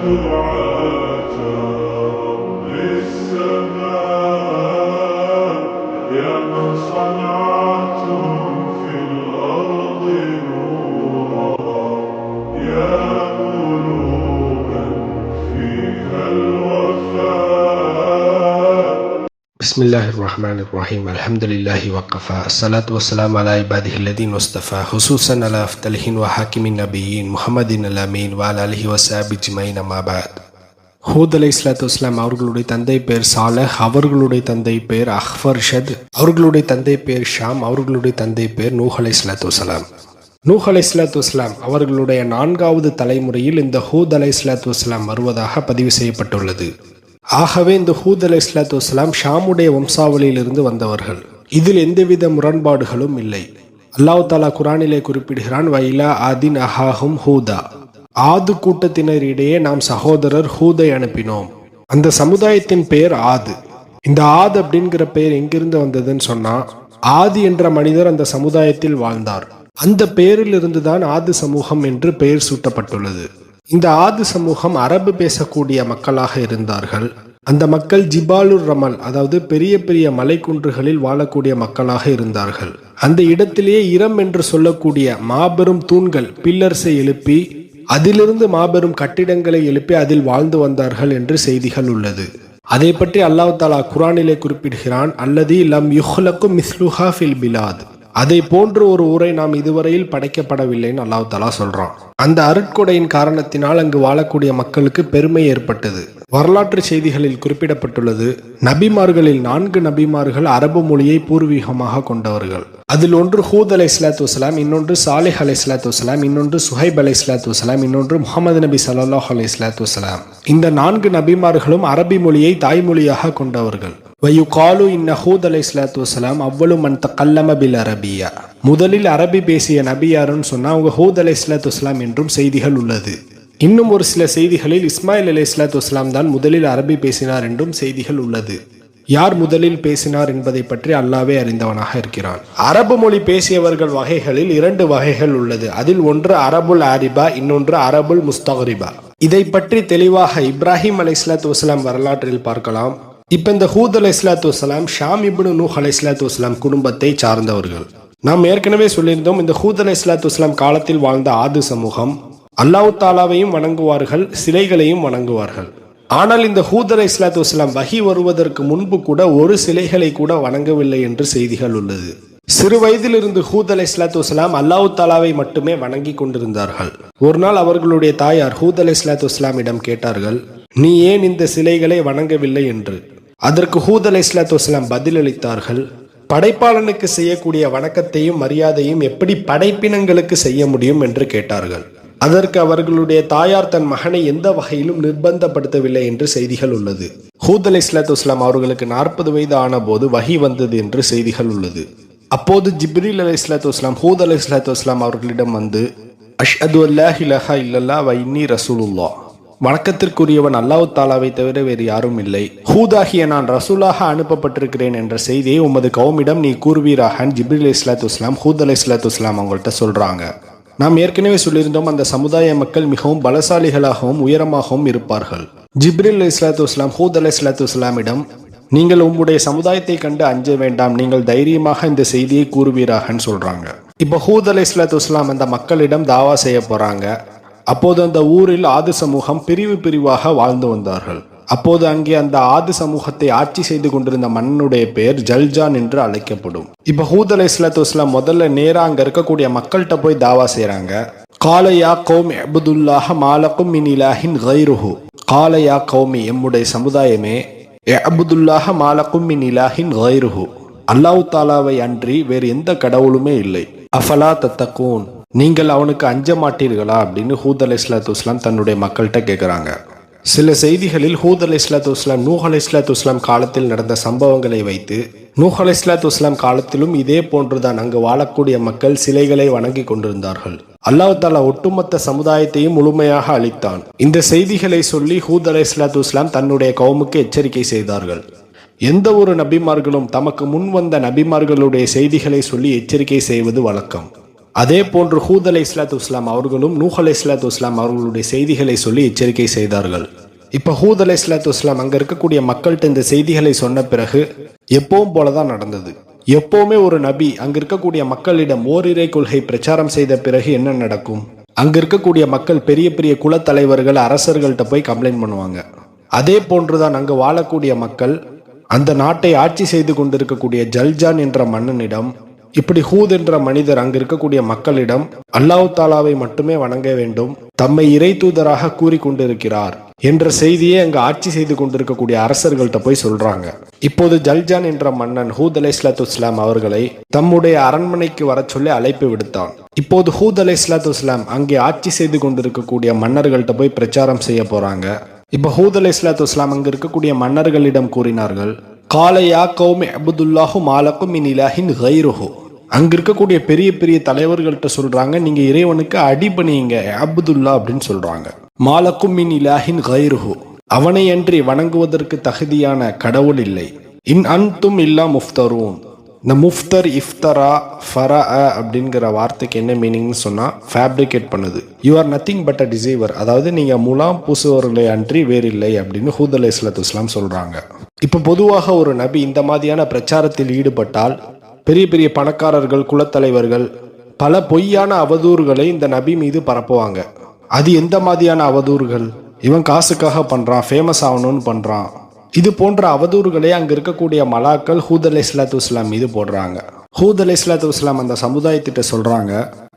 the Lord. பிஸ்மில்லாஹ் ரஹ்மான் இப்ராஹிம் அலமதுல்லாஹி வக்கஃபா அஸ்ஸலாத் வஸ்லாம் அலா இபாதிஹில்லதீன் வஸ்தஃபா ஹுசூசன் அலா அஃப்தல்ஹின் வஹாக்கிமின் நபீன் முஹமதின் அலமீன் வால் அலஹி வசாபி ஜிமைன் அமாபாத் ஹூத் அலை இஸ்லாத்து இஸ்லாம் அவர்களுடைய தந்தை பேர் சாலஹ் அவர்களுடைய தந்தை பேர் அஹ்பர் ஷத் அவர்களுடைய தந்தை பேர் ஷாம் அவர்களுடைய தந்தை பேர் நூஹ் அலை இஸ்லாத்து வலாம் நூஹ் அலை இஸ்லாத்து வஸ்லாம் அவர்களுடைய நான்காவது தலைமுறையில் இந்த ஹூத் அலை இஸ்லாத்து வஸ்லாம் வருவதாக பதிவு செய்யப்பட்டுள்ளது. ஆகவே இந்த ஹூத் அலை இஸ்லாத்து வஸ்லாம் ஷாமுடைய வம்சாவளியிலிருந்து வந்தவர்கள். இதில் எந்தவித முரண்பாடுகளும் இல்லை. அல்லாஹ் தாலா குரானிலே குறிப்பிடுகிறான் வைலா ஆதின் அஹாஹும் ஹூதா. ஆது கூட்டத்தினரிடையே நாம் சகோதரர் ஹூதை அனுப்பினோம். அந்த சமுதாயத்தின் பெயர் ஆது. இந்த ஆது அப்படிங்கிற பெயர் எங்கிருந்து வந்ததுன்னு சொன்னா ஆதி என்ற மனிதர் அந்த சமுதாயத்தில் வாழ்ந்தார். அந்த பெயரில் இருந்துதான் ஆது சமூகம் என்று பெயர் சூட்டப்பட்டுள்ளது. இந்த ஆது சமூகம் அரபு பேசக்கூடிய மக்களாக இருந்தார்கள். அந்த மக்கள் ஜிபாலுர் ரமல் அதாவது பெரிய பெரிய மலைக்குன்றுகளில் வாழக்கூடிய மக்களாக இருந்தார்கள். அந்த இடத்திலேயே இரம் என்று சொல்லக்கூடிய மாபெரும் தூண்கள் பில்லர்ஸை எழுப்பி அதிலிருந்து மாபெரும் கட்டிடங்களை எழுப்பி அதில் வாழ்ந்து வந்தார்கள் என்று செய்திகள் உள்ளது. அதை பற்றி அல்லாஹ் தாலா குரானிலே குறிப்பிடுகிறான் அல்லது லம் யுஹ்லக்கும் மிஸ்லுஹா ஃபில் பிலாத். அதை போன்று ஒரு ஊரை நாம் இதுவரையில் படைக்கப்படவில்லைன்னு அல்லாஹ் தலா சொல்றான். அந்த அருட்கொடையின் காரணத்தினால் அங்கு வாழக்கூடிய மக்களுக்கு பெருமை ஏற்பட்டது. வரலாற்று செய்திகளில் குறிப்பிடப்பட்டுள்ளது நபிமார்களில் நான்கு நபிமார்கள் அரபு மொழியை பூர்வீகமாக கொண்டவர்கள். அதில் ஒன்று ஹூத் அலை இஸ்லாத்து வசலாம் இன்னொன்று சாலிஹ் அலை இஸ்லாத்து வசலாம் இன்னொன்று சுஹைப் அலை இஸ்லாத்து வசலாம் இன்னொன்று முகமது நபி சல்லாஹ் அலை இஸ்லாத்து வசலாம் இந்த நான்கு நபிமார்களும் அரபி மொழியை தாய்மொழியாக கொண்டவர்கள். வயுகாலு இன்ன அலை இஸ்லாத்து வசலாம் அவ்வளவு மன் கல்லம பில் அரபியா முதலில் அரபி பேசிய நபி யாருன்னு சொன்னா அவங்க ஹூத் அலை இஸ்லாத்து வசலாம் என்றும் செய்திகள் உள்ளது. இன்னும் ஒரு சில செய்திகளில் இஸ்மாயில் அலை இஸ்லாத்து வஸ்லாம் தான் முதலில் அரபி பேசினார் என்றும் செய்திகள் உள்ளது. யார் முதலில் பேசினார் என்பதை பற்றி அல்லாவே அறிந்தவனாக இருக்கிறான். அரபு மொழி பேசியவர்கள் வகைகளில் இரண்டு வகைகள் உள்ளது. அதில் ஒன்று அரபுல் ஆரிபா இன்னொன்று அரபுல் முஸ்தகரிபா. இதை பற்றி தெளிவாக இப்ராஹிம் அலை இஸ்லாத்து வஸ்லாம் வரலாற்றில் பார்க்கலாம். இப்ப இந்த ஹூத் அலை இஸ்லாத்து வஸ்லாம் ஷாம் இப்னு நூஹ் அலை இஸ்லாத்து வஸ்லாம் குடும்பத்தை சார்ந்தவர்கள். நாம் ஏற்கனவே சொல்லியிருந்தோம் இந்த ஹூத் அலை இஸ்லாத்து வஸ்லாம் காலத்தில் வாழ்ந்த ஆது சமூகம் அல்லாஹு தாலாவையும் வணங்குவார்கள் சிலைகளையும் வணங்குவார்கள். ஆனால் இந்த ஹூத் அலை இஸ்லாத்து வஸ்லாம் வகி வருவதற்கு முன்பு கூட ஒரு சிலைகளை கூட வணங்கவில்லை என்று செய்திகள் உள்ளது. சிறு வயதிலிருந்து ஹூத் அலை இஸ்லாத்து வஸ்லாம் அல்லாஹு தாலாவை மட்டுமே வணங்கி கொண்டிருந்தார்கள். ஒரு நாள் அவர்களுடைய தாயார் ஹூத் அலை இஸ்லாத்து வஸ்லாமிடம் கேட்டார்கள் நீ ஏன் இந்த சிலைகளை வணங்கவில்லை? என்று. அதற்கு ஹூத் அலை இஸ்லாத்து வஸ்லாம் பதிலளித்தார்கள் படைப்பாளனுக்கு செய்யக்கூடிய வணக்கத்தையும் மரியாதையும் எப்படி படைப்பினங்களுக்கு செய்ய முடியும் என்று கேட்டார்கள். அதற்கு அவர்களுடைய தாயார் தன் மகனை எந்த வகையிலும் நிர்பந்தப்படுத்தவில்லை என்று செய்திகள் உள்ளது. ஹூத் அலி இஸ்லாத்து இஸ்லாம் அவர்களுக்கு நாற்பது வயது ஆன போது வகி வந்தது என்று செய்திகள் உள்ளது. அப்போது ஜிப்ரீல் அலி இஸ்லாத்து இஸ்லாம் ஹூத் அலி இஸ்லாத்து இஸ்லாம் அவர்களிடம் வந்து அஷ்அது அல்லாஹ் இலஹா இல்லல்லா வைன்னி ரசூலுல்லா வணக்கத்திற்குரியவன் அல்லாஹு தாலாவை தவிர வேறு யாரும் இல்லை. ஹூதாகிய நான் ரசூலாக அனுப்பப்பட்டிருக்கிறேன் என்ற செய்தியை உமது கவுமிடம் நீ கூறுவீராக ஜிப்ரில் இஸ்லாத்து இஸ்லாம் ஹூத் அலி இஸ்லாத்து இஸ்லாம் அவங்கள்ட்ட சொல்றாங்க. நாம் ஏற்கனவே சொல்லியிருந்தோம் அந்த சமுதாய மக்கள் மிகவும் பலசாலிகளாகவும் உயரமாகவும் இருப்பார்கள். ஜிப்ரில் இஸ்லாத்து இஸ்லாம் ஹூத் அலி இஸ்லாத்து இஸ்லாமிடம் நீங்கள் உங்களுடைய சமுதாயத்தை கண்டு அஞ்ச வேண்டாம் நீங்கள் தைரியமாக இந்த செய்தியை கூறுவீராகன்னு சொல்றாங்க. இப்போ ஹூத் அலி இஸ்லாத்து இஸ்லாம் அந்த மக்களிடம் தாவா செய்ய போறாங்க. அப்போது அந்த ஊரில் ஆதி சமூகம் பிரிவு பிரிவாக வாழ்ந்து வந்தார்கள். அப்போது அங்கே அந்த ஆதி சமூகத்தை ஆட்சி செய்து கொண்டிருந்த மன்னனுடைய பெயர் ஜல்ஜான் என்று அழைக்கப்படும். இப்ப ஹூத் அலை இஸ்லாத்து இஸ்லாம் முதல்ல நேரா அங்க இருக்கக்கூடிய மக்கள்கிட்ட போய் தாவா செய்கிறாங்க காலையா கௌமி அபுதுல்லாஹ மாலக்கும் மின் இலாஹின் கைருஹு. காலையா கௌமி எம்முடைய சமுதாயமே அபுதுல்லாஹ மாலக்கும் மின் இலாஹின் கைருஹு. அல்லாஹு தாலாவை அன்றி வேறு எந்த கடவுளுமே இல்லை. அஃபலா தத்தகூன். நீங்கள் அவனுக்கு அஞ்ச மாட்டீர்களா அப்படின்னு ஹூத் அலி இஸ்லாத்து இஸ்லாம் தன்னுடைய மக்கள்கிட்ட கேட்குறாங்க சில செய்திகளில் ஹூத் அலி இஸ்லாத்து இஸ்லாம் நூஹ் அலி இஸ்லாத்து இஸ்லாம் காலத்தில் நடந்த சம்பவங்களை வைத்து நூஹ் அலி இஸ்லாத்து இஸ்லாம் காலத்திலும் இதே போன்றுதான் அங்கு வாழக்கூடிய மக்கள் சிலைகளை வணங்கி கொண்டிருந்தார்கள். அல்லாஹ் தாலா ஒட்டுமொத்த சமுதாயத்தையும் முழுமையாக அளித்தான் இந்த செய்திகளை சொல்லி ஹூத் அலி இஸ்லாத்து இஸ்லாம் தன்னுடைய கவுமுக்கு எச்சரிக்கை செய்தார்கள். எந்த ஒரு நபிமார்களும் தமக்கு முன் வந்த நபிமார்களுடைய செய்திகளை சொல்லி எச்சரிக்கை செய்வது வழக்கம். அதே போன்று ஹூத் அலை இஸ்லாத்து இஸ்லாம் அவர்களும் நூஹ் அலை இஸ்லாத்து இஸ்லாம் அவர்களுடைய செய்திகளை சொல்லி எச்சரிக்கை செய்தார்கள். இப்போ ஹூத் அலை இஸ்லாத்து இஸ்லாம் அங்கே இருக்கக்கூடிய மக்கள்கிட்ட இந்த செய்திகளை சொன்ன பிறகு எப்பவும் போல தான் நடந்தது. எப்போவுமே ஒரு நபி அங்க இருக்கக்கூடிய மக்களிடம் ஓரிரை கொள்கை பிரச்சாரம் செய்த பிறகு என்ன நடக்கும்? அங்க இருக்கக்கூடிய மக்கள் பெரிய பெரிய குலத்தலைவர்கள் அரசர்கள்ட்ட போய் கம்ப்ளைண்ட் பண்ணுவாங்க. அதே போன்றுதான் அங்கு வாழக்கூடிய மக்கள் அந்த நாட்டை ஆட்சி செய்து கொண்டிருக்கக்கூடிய ஜல்ஜான் என்ற மன்னனிடம் இப்படி ஹூத் என்ற மனிதர் அங்கு இருக்கக்கூடிய மக்களிடம் அல்லாஹ் தாலாவை மட்டுமே வணங்க வேண்டும் தம்மை இறை தூதராக கூறிக்கொண்டிருக்கிறார் என்ற செய்தியை அங்கு ஆட்சி செய்து கொண்டிருக்கக்கூடிய அரசர்கள்ட்ட போய் சொல்றாங்க. இப்போது ஜல்ஜான் என்ற மன்னன் ஹூத் அலை இஸ்லாத்து இஸ்லாம் அவர்களை தம்முடைய அரண்மனைக்கு வர சொல்லி அழைப்பு விடுத்தான். இப்போது ஹூத் அலை இஸ்லாத்து இஸ்லாம் அங்கே ஆட்சி செய்து கொண்டிருக்கக்கூடிய மன்னர்கள்ட்ட போய் பிரச்சாரம் செய்ய போறாங்க. இப்ப ஹூத் அலை இஸ்லாத்து இஸ்லாம் அங்கு இருக்கக்கூடிய மன்னர்களிடம் கூறினார்கள் காலையா கௌமி அபுதுல்லாஹு மாலக்கும் இன் இலாஹின் ஹைருஹு அங்க இருக்கக்கூடிய பெரிய பெரிய தலைவர்கள்ட்ட சொல்றாங்க நீங்க இறைவனுக்கு அடிபணியுங்க அப்துல்லா அப்படின்னு சொல்றாங்க. மாலக்கும் மின் இலாஹின் கைருஹு அவனை அன்றி வணங்குவதற்கு தகுதியான கடவுள் இல்லை. இன் அன்தும் இல்லா முஃப்தரூன். இந்த முஃப்தர் இஃப்தரா ஃபரா அப்படிங்கிற வார்த்தைக்கு என்ன மீனிங்னு சொன்னால் ஃபேப்ரிகேட் பண்ணுது. You are nothing but a deceiver அதாவது நீங்கள் முலாம் பூசுவர்களை அன்றி வேறில்லை அப்படின்னு ஹூத் அலை இஸ்லாத்து இஸ்லாம் சொல்கிறாங்க இப்போ பொதுவாக ஒரு நபி இந்த மாதிரியான பிரச்சாரத்தில் ஈடுபட்டால் பெரிய பெரிய பணக்காரர்கள் குலத்தலைவர்கள் பல பொய்யான அவதூறுகளை இந்த நபி மீது பரப்புவாங்க. அது எந்த மாதிரியான அவதூறுகள்? இவன் காசுக்காக பண்ணுறான் ஃபேமஸ் ஆகணும்னு பண்ணுறான் இது போன்ற அவதூறுகளை அங்கு இருக்கக்கூடிய மலாக்கள் ஹூத் அலி இஸ்லாத்து இஸ்லாம் மீது போடுறாங்க. ஹூத் அலி இஸ்லாத்து இஸ்லாம் அந்த சமுதாயத்திட்ட சொல்றாங்க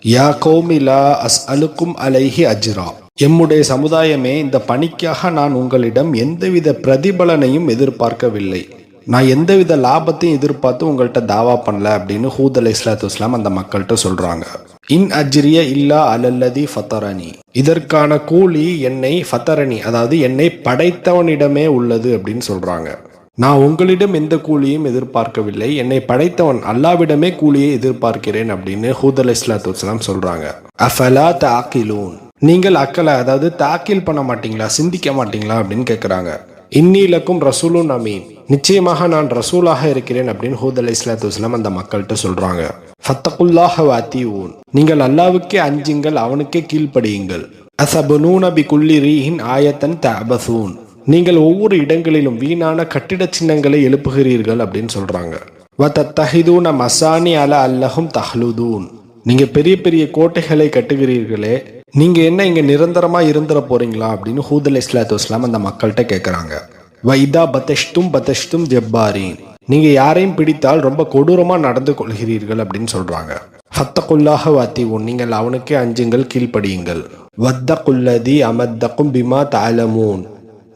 யா கோமிலா அஸ் அலுக்கும் அலைஹி அஜ்ரா. எம்முடைய சமுதாயமே இந்த பணிக்காக நான் உங்களிடம் எந்தவித பிரதிபலனையும் எதிர்பார்க்கவில்லை. நான் எந்தவித லாபத்தையும் எதிர்பார்த்து உங்கள்கிட்ட தாவா பண்ணல அப்படின்னு ஹூத் அலி இஸ்லாத்து இஸ்லாம் அந்த மக்கள்கிட்ட சொல்றாங்க. இன் அஜ்ரிய இல்லா அலல்லதி ஃபத்தரணி இதற்கான கூலி என்னை ஃபத்தரணி அதாவது என்னை படைத்தவனிடமே உள்ளது அப்படின்னு சொல்றாங்க. நான் உங்களிடம் எந்த கூலியும் எதிர்பார்க்கவில்லை. என்னை படைத்தவன் அல்லாவிடமே கூலியை எதிர்பார்க்கிறேன் அப்படின்னு ஹூத் அலி இஸ்லாத்து இஸ்லாம் சொல்றாங்க. அஃபலா தாக்கிலூன் நீங்கள் அக்கலை அதாவது தாக்கில் பண்ண மாட்டீங்களா? சிந்திக்க மாட்டீங்களா? அப்படின்னு கேட்குறாங்க இன்னிலக்கும் ரசூலும் அமீன். நிச்சயமாக நான் ரசூலாக இருக்கிறேன் அப்படின்னு ஹூத் அலி இஸ்லாத்து வஸ்லாம் அந்த மக்கள்கிட்ட சொல்றாங்க. ஃபத்தகுல்லாஹ வாத்தியூன் நீங்கள் அல்லாவுக்கே அஞ்சுங்கள் அவனுக்கே கீழ்ப்படியுங்கள். அசபனூன பி குல்லி ரீஹின் ஆயத்தன் தபசூன் நீங்கள் ஒவ்வொரு இடங்களிலும் வீணான கட்டிட சின்னங்களை எழுப்புகிறீர்கள் அப்படின்னு சொல்றாங்க. தத்தஹிதூன மசானி அல அல்லஹும் தஹ்லுதூன். நீங்க பெரிய பெரிய கோட்டைகளை கட்டுகிறீர்களே நீங்க என்ன இங்க நிரந்தரமா இருந்துட போறீங்களா அப்படின்னு ஹூத் இஸ்லாத்து இஸ்லாம் அந்த மக்கள்கிட்ட கேட்கறாங்க வைதா பதஷ்தும் பதஷ்தும் ஜப்பாரீன். நீங்க யாரையும் பிடித்தால் ரொம்ப கொடூரமா நடந்து கொள்கிறீர்கள் அப்படின்னு சொல்றாங்க. ஃபத்தகுல்லாஹ வாத்திவுன் நீங்கள் அவனுக்கே அஞ்சுங்கள் கீழ்ப்படியுங்கள். வத்தகுல்லதி அமத்தக்கும் பிமா தாலமூன்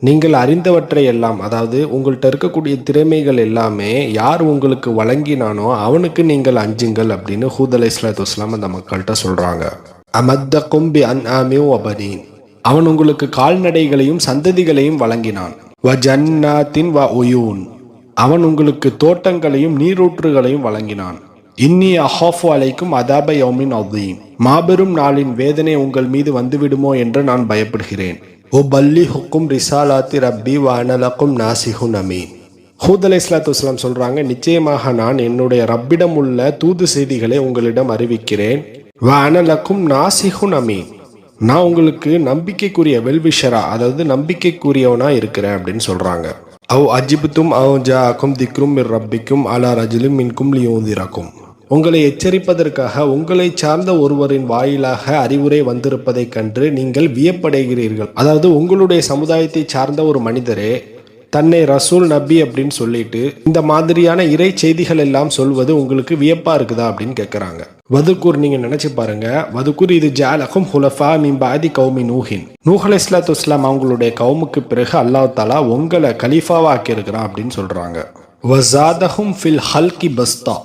நீங்கள் அறிந்தவற்றை எல்லாம் அதாவது உங்கள்கிட்ட இருக்கக்கூடிய திறமைகள் எல்லாமே யார் உங்களுக்கு வழங்கினானோ அவனுக்கு நீங்கள் அஞ்சுங்கள் அப்படின்னு ஹூத் அலை இஸ்லாத்து இஸ்லாம் அந்த மக்கள்கிட்ட சொல்றாங்க. அமத்த கும்பி அன் ஆமியூ அபனீன் அவன் உங்களுக்கு கால்நடைகளையும் சந்ததிகளையும் வழங்கினான். வ ஜன்னாத்தின் வ உயூன். அவன் உங்களுக்கு தோட்டங்களையும் நீரூற்றுகளையும் வழங்கினான். இன்னி அஹாஃபு அலைக்கும் அதாப யௌமின் அதீம் மாபெரும் நாளின் வேதனை உங்கள் மீது வந்துவிடுமோ என்று நான் பயப்படுகிறேன். ஓ பல்லி ஹுக்கும் ரிசாலாத்தி ரப்பி வானலக்கும் நாசிஹுன் அமீன். ஹூத் அலை இஸ்லாத்து வஸ்லாம் சொல்றாங்க நிச்சயமாக நான் என்னுடைய ரப்பிடம் உள்ள தூது செய்திகளை உங்களிடம் அறிவிக்கிறேன். வானலக்கும் நாசிஹுன் அமீன். நான் உங்களுக்கு நம்பிக்கைக்குரிய வெல்விஷரா அதாவது நம்பிக்கைக்குரியவனா இருக்கிறேன் அப்படின்னு சொல்றாங்க. அவ் அஜிபுத்தும் அவ் ஜாக்கும் திக்ரும் மிர் ரப்பிக்கும் அலா ரஜிலும் மின்கும் லியோந்திராக்கும். உங்களை எச்சரிப்பதற்காக உங்களை சார்ந்த ஒருவரின் வாயிலாக அறிவுரை வந்திருப்பதைக் கண்டு நீங்கள் வியப்படைகிறீர்கள். அதாவது உங்களுடைய சமுதாயத்தை சார்ந்த ஒரு மனிதரே தன்னை ரசூல் நபி அப்படின்னு சொல்லிட்டு இந்த மாதிரியான இறை செய்திகள் எல்லாம் சொல்வது உங்களுக்கு வியப்பா இருக்குதா அப்படின்னு கேட்குறாங்க வதுக்கூர் நீங்க நினைச்சு பாருங்க. வதுக்கூர் இது ஜாலகும் ஹுலஃபா மிம்பாதி கௌமி நூஹின். நூஹ் இஸ்லாத்து இஸ்லாம் அவங்களுடைய கவுமுக்கு பிறகு அல்லாஹ் தாலா உங்களை கலீஃபாவா ஆக்கியிருக்கிறான் அப்படின்னு சொல்றாங்க. வசாதஹும் ஃபில் ஹல்கி பஸ்தா.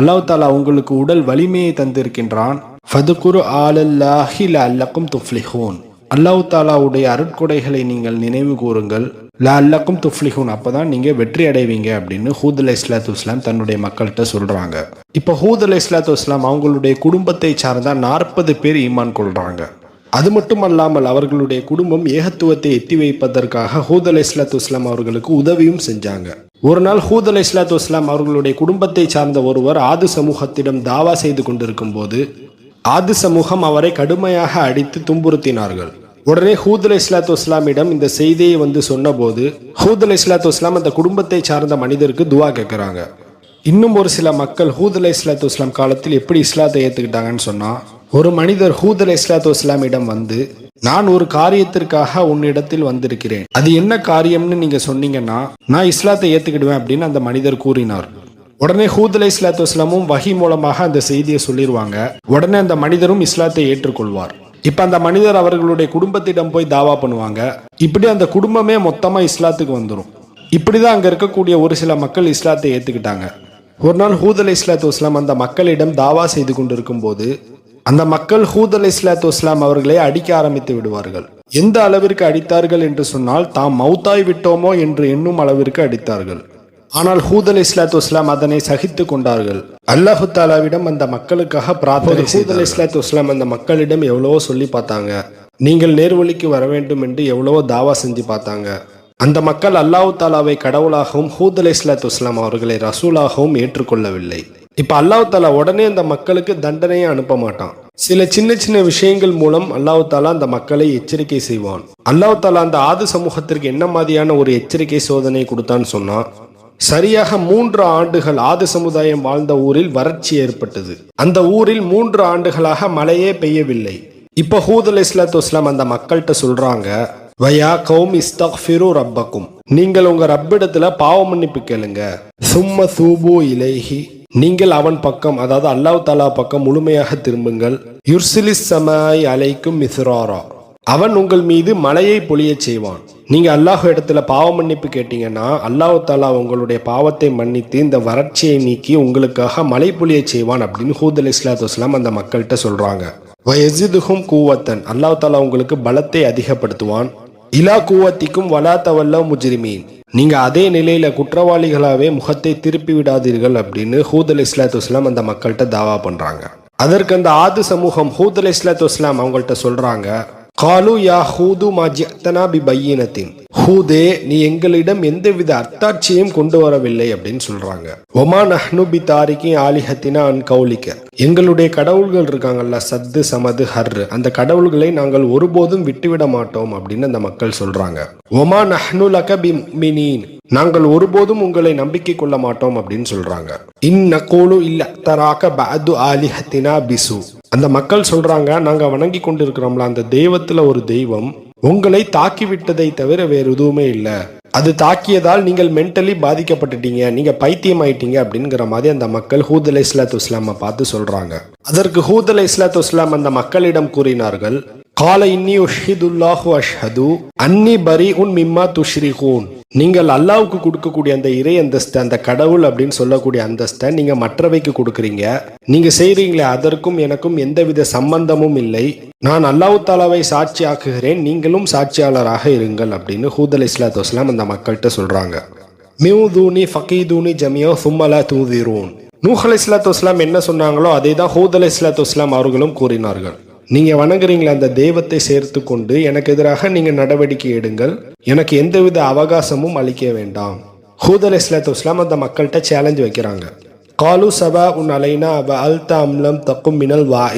அல்லாஹ் தாலா உங்களுக்கு உடல் வலிமையை தந்திருக்கின்றான். ஃபதுகுரு ஆலல்லாஹி அல்லக்கும் துஃப்லிஹூன். அல்லாஹ் தாலாவுடைய அருட்கொடைகளை நீங்கள் நினைவு கூறுங்கள். லா அல்லக்கும் துஃப்லிஹூன். அப்பதான் நீங்க வெற்றி அடைவீங்க அப்படின்னு ஹூத் அலை இஸ்லாத்து இஸ்லாம் தன்னுடைய மக்கள்கிட்ட சொல்றாங்க. இப்போ ஹூத் அலை இஸ்லாத்து இஸ்லாம் அவங்களுடைய குடும்பத்தை சார்ந்தால் நாற்பது பேர் ஈமான் கொள்றாங்க. அது மட்டுமல்லாமல் அவர்களுடைய குடும்பம் ஏகத்துவத்தை எத்தி வைப்பதற்காக ஹூத் அலை இஸ்லாத்து இஸ்லாம் அவர்களுக்கு உதவியும் செஞ்சாங்க. ஒரு நாள் ஹூத் அலை இஸ்லாத்து இஸ்லாம் அவர்களுடைய குடும்பத்தை சார்ந்த ஒருவர் ஆது சமூகத்திடம் தாவா செய்து கொண்டிருக்கும் போது ஆது சமூகம் அவரை கடுமையாக அடித்து துன்புறுத்தினார்கள். உடனே ஹூத் இஸ்லாத்து இஸ்லாமிடம் இந்த செய்தியை வந்து சொன்னபோது ஹூத் இஸ்லாத்து இஸ்லாம் அந்த குடும்பத்தை சார்ந்த மனிதருக்கு துவா கேட்குறாங்க. இன்னும் ஒரு சில மக்கள் ஹூத் இஸ்லாத்து இஸ்லாம் காலத்தில் எப்படி இஸ்லாத்தை ஏற்றுக்கிட்டாங்கன்னு சொன்னா ஒரு மனிதர் ஹூத் இஸ்லாத்து இஸ்லாமிடம் வந்து நான் ஒரு காரியத்திற்காக உன்னிடத்தில் வந்திருக்கிறேன். அது என்ன காரியம்னு நீங்க சொன்னீங்கன்னா நான் இஸ்லாத்தை ஏத்துக்கிடுவேன் அப்படின்னு அந்த மனிதர் கூறினார். உடனே ஹூத் அலை இஸ்லாத்து இஸ்லாமும் வகி மூலமாக அந்த செய்தியை சொல்லிடுவாங்க உடனே அந்த மனிதரும் இஸ்லாத்தை ஏற்றுக்கொள்வார். இப்ப அந்த மனிதர் அவர்களுடைய குடும்பத்திடம் போய் தாவா பண்ணுவாங்க. இப்படி அந்த குடும்பமே மொத்தமா இஸ்லாத்துக்கு வந்துடும் இப்படிதான் அங்க இருக்கக்கூடிய ஒரு சில மக்கள் இஸ்லாத்தை ஏத்துக்கிட்டாங்க. ஒரு நாள் ஹூத் அலை இஸ்லாத்து இஸ்லாம் அந்த மக்களிடம் தாவா செய்து கொண்டிருக்கும் போது அந்த மக்கள் ஹூத் அலை இஸ்லாத்து இஸ்லாம் அவர்களை அடிக்க ஆரம்பித்து விடுவார்கள். எந்த அளவிற்கு அடித்தார்கள் என்று சொன்னால் தாம் மௌத்தாய் விட்டோமோ என்று எண்ணும் அளவிற்கு அடித்தார்கள். ஆனால் ஹூத் அலை இஸ்லாத்து இஸ்லாம் அதனை சகித்து கொண்டார்கள். அல்லாஹு தாலாவிடம் அந்த மக்களுக்காக பிரார்த்தனை ஹூத் அலை இஸ்லாத்து இஸ்லாம் அந்த மக்களிடம் எவ்வளவோ சொல்லி பார்த்தாங்க. நீங்கள் நேர்வழிக்கு வர வேண்டும் என்று எவ்வளவோ தாவா செஞ்சு பார்த்தாங்க. அந்த மக்கள் அல்லாஹு தாலாவை கடவுளாகவும் ஹூத் அலை இஸ்லாத்து இஸ்லாம் அவர்களை ரசூலாகவும் ஏற்றுக்கொள்ளவில்லை. இப்ப அல்லாஹு தாலா உடனே அந்த மக்களுக்கு தண்டனையை அனுப்ப மாட்டான். சில சின்ன சின்ன விஷயங்கள் மூலம் அல்லாஹு தாலா அந்த மக்களை எச்சரிக்கை செய்வான். அல்லாஹு தாலா அந்த ஆது சமூகத்திற்கு என்ன மாதிரியான ஒரு எச்சரிக்கை சோதனை கொடுத்தான்னு சொன்னா சரியாக மூன்று ஆண்டுகள் ஆது சமுதாயம் வாழ்ந்த ஊரில் வறட்சி ஏற்பட்டது. அந்த ஊரில் மூன்று ஆண்டுகளாக மழையே பெய்யவில்லை. இப்ப ஹூதல் இஸ்லாத்து இஸ்லாம் அந்த மக்கள்கிட்ட சொல்றாங்க வயா கௌம் இஸ்தக்ஃபிரு ரப்பக்கும். நீங்கள் உங்க ரப்பிடத்துல பாவ மன்னிப்பு கேளுங்க. சும்ம சூபு இலேஹி. நீங்கள் அவன் பக்கம் அதாவது அல்லாஹ் தாலா பக்கம் முழுமையாக திரும்புங்கள். யுர்சிலிஸ் சமாய் அலைக்கும் மிஸ்ராரா. அவன் உங்கள் மீது மலையை பொழியச் செய்வான். நீங்க அல்லாஹ் இடத்துல பாவ மன்னிப்பு கேட்டீங்கன்னா அல்லாஹு தாலா உங்களுடைய பாவத்தை மன்னித்து இந்த வறட்சியை நீக்கி உங்களுக்காக மழை பொழியச் செய்வான் அப்படின்னு ஹூத் அலி இஸ்லாத்து வஸ்லாம் அந்த மக்கள்கிட்ட சொல்றாங்க. வயசிதுகும் கூவத்தன். அல்லாஹு தாலா உங்களுக்கு பலத்தை அதிகப்படுத்துவான். இலா கூவத்திக்கும் வலா தவல்ல முஜிரிமீன். நீங்க அதே நிலையில குற்றவாளிகளாவே முகத்தை திருப்பி விடாதீர்கள் அப்படின்னு ஹூத் அலி இஸ்லாத்து வஸ்லாம் அந்த மக்கள்கிட்ட தாவா பண்றாங்க. அதற்கு அந்த ஆது சமூகம் ஹூத் அலி இஸ்லாத்து வஸ்லாம் அவங்கள்ட்ட சொல்றாங்க காலு யா ஹூது மா ஜிஅத்தனா பி பையினத்தின் ஹூதே நீ எங்களிடம் எந்தவித அத்தாட்சியும் கொண்டு வரவில்லை அப்படின்னு சொல்றாங்க. ஒமா நஹ்னு பி தாரிக்கி ஆலிஹத்தினா அன் கௌலிக்க எங்களுடைய கடவுள்கள் இருக்காங்கல்ல சத்து சமது ஹர் அந்த கடவுள்களை நாங்கள் ஒருபோதும் விட்டுவிட மாட்டோம் அப்படின்னு அந்த மக்கள் சொல்றாங்க. ஒமா நஹ்னு லகபி பி நாங்கள் ஒருபோதும் உங்களை நம்பிக்கை கொள்ள மாட்டோம் அப்படின்னு சொல்றாங்க. இன் நகூலு இல்ல தராக பது ஆலிஹத்தினா பிசு. அந்த மக்கள் சொல்றாங்க நாங்க வணங்கி கொண்டிருக்கிறோம்ல அந்த தெய்வத்துல ஒரு தெய்வம் உங்களை தாக்கி விட்டதை தவிர வேறு எதுவுமே இல்லை. அது தாக்கியதால் நீங்கள் மென்டலி பாதிக்கப்பட்டுட்டீங்க. நீங்கள் பைத்தியம் ஆயிட்டீங்க அப்படிங்கிற மாதிரி அந்த மக்கள் ஹூதலை இஸ்லாத்து இஸ்லாமை பார்த்து சொல்கிறாங்க அதற்கு ஹூதலை இஸ்லாத்து இஸ்லாம் அந்த மக்களிடம் கூறினார்கள் கால இன்னி உஷிதுல்லாஹு அஷ்ஹது அன்னி பரி உன் மிம்மா துஷ்ரிகூன் நீங்கள் அல்லாவுக்கு கொடுக்கக்கூடிய அந்த இறை அந்தஸ்து அந்த கடவுள் அப்படின்னு சொல்லக்கூடிய அந்தஸ்தை நீங்க மற்றவைக்கு கொடுக்குறீங்க. நீங்க செய்றீங்களே அதற்கும் எனக்கும் எந்தவித சம்பந்தமும் இல்லை. நான் அல்லாஹு தாலாவை சாட்சி ஆக்குகிறேன் நீங்களும் சாட்சியாளராக இருங்கள் அப்படின்னு ஹூத் அலி இஸ்லாத்து வஸ்லாம் அந்த மக்கள்கிட்ட சொல்றாங்க. மியூதூனி ஃபகீதூனி ஜமியோ சும்மலா தூதிரூன். நூஹ் அலி இஸ்லாத்து வஸ்லாம் என்ன சொன்னாங்களோ அதே தான் ஹூத் அலி இஸ்லாத்து வஸ்லாம் அவர்களும் கூறினார்கள். நீங்கள் வணங்குறீங்களே அந்த தெய்வத்தை சேர்த்து கொண்டு எனக்கு எதிராக நீங்கள் நடவடிக்கை எடுங்கள். எனக்கு எந்தவித அவகாசமும் அளிக்க வேண்டாம். ஹூத் அலி இஸ்லாத்து இஸ்லாம் அந்த மக்கள்கிட்ட சேலஞ்ச் வைக்கிறாங்க. காலு சபா உன் அலைனா அவ அல்தா அம்லம் தக்கும் மினல் வா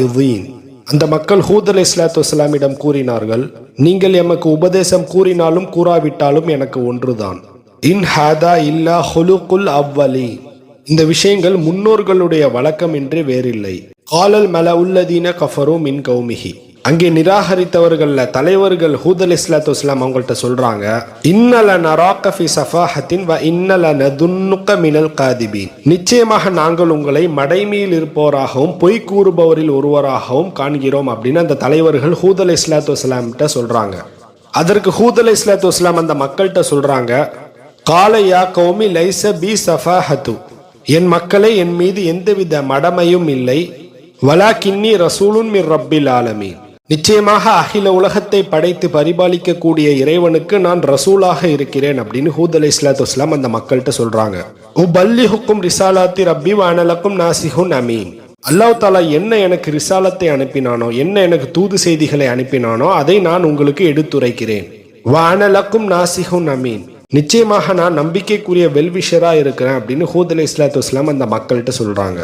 அந்த மக்கள் ஹூத் அலி இஸ்லாத்து இஸ்லாமிடம் கூறினார்கள் நீங்கள் எமக்கு உபதேசம் கூறினாலும் கூறாவிட்டாலும் எனக்கு ஒன்றுதான். இன் ஹாதா இல்லா ஹுலுகுல் அவ்வலி இந்த விஷயங்கள் முன்னோர்களுடைய வழக்கம் என்று வேறில்லை. காலல் மல உள்ளதீன கஃபரு மின் கௌமிஹி. அங்கே நிராகரித்தவர்கள்ல தலைவர்கள் ஹூத் அலி இஸ்லாத்து இஸ்லாம் அவங்கள்ட்ட சொல்றாங்க இன்னல நராக்கஃபி சஃபாஹத்தின் வ இன்னல நதுன்னுக்க மினல் காதிபீன். நிச்சயமாக நாங்கள் உங்களை மடைமையில் இருப்பவராகவும் பொய் கூறுபவரில் ஒருவராகவும் காண்கிறோம் அப்படின்னு அந்த தலைவர்கள் ஹூத் அலி இஸ்லாத்து இஸ்லாம்கிட்ட சொல்றாங்க. அதற்கு ஹூத் அலி இஸ்லாத்து இஸ்லாம் அந்த மக்கள்கிட்ட சொல்றாங்க கால யா கௌமி லைச பி சஃபாஹத்து. என் மக்களே என் மீது எந்தவித மடமையும் இல்லை. வலா கின்னி ரசூலுன் மிர் ரப்பில் ஆலமீன். நிச்சயமாக அகில உலகத்தை படைத்து பரிபாலிக்கக்கூடிய இறைவனுக்கு நான் ரசூலாக இருக்கிறேன் அப்படின்னு ஹூத் அலி இஸ்லாத்து இஸ்லாம் அந்த மக்கள்கிட்ட சொல்றாங்க. உபல்லி ஹுக்கும் ரிசாலாத்தி ரப்பி வானலக்கும் நாசிஹுன் அமீன். அல்லாஹ் தாலா என்ன எனக்கு ரிசாலத்தை அனுப்பினானோ என்ன எனக்கு தூது செய்திகளை அனுப்பினானோ அதை நான் உங்களுக்கு எடுத்துரைக்கிறேன். வானலக்கும் நாசிஹுன் அமீன். நிச்சயமாக நான் நம்பிக்கைக்குரிய வெல்விஷராக இருக்கிறேன் அப்படின்னு ஹூத் அலி இஸ்லாத்து இஸ்லாம் அந்த மக்கள்கிட்ட சொல்றாங்க.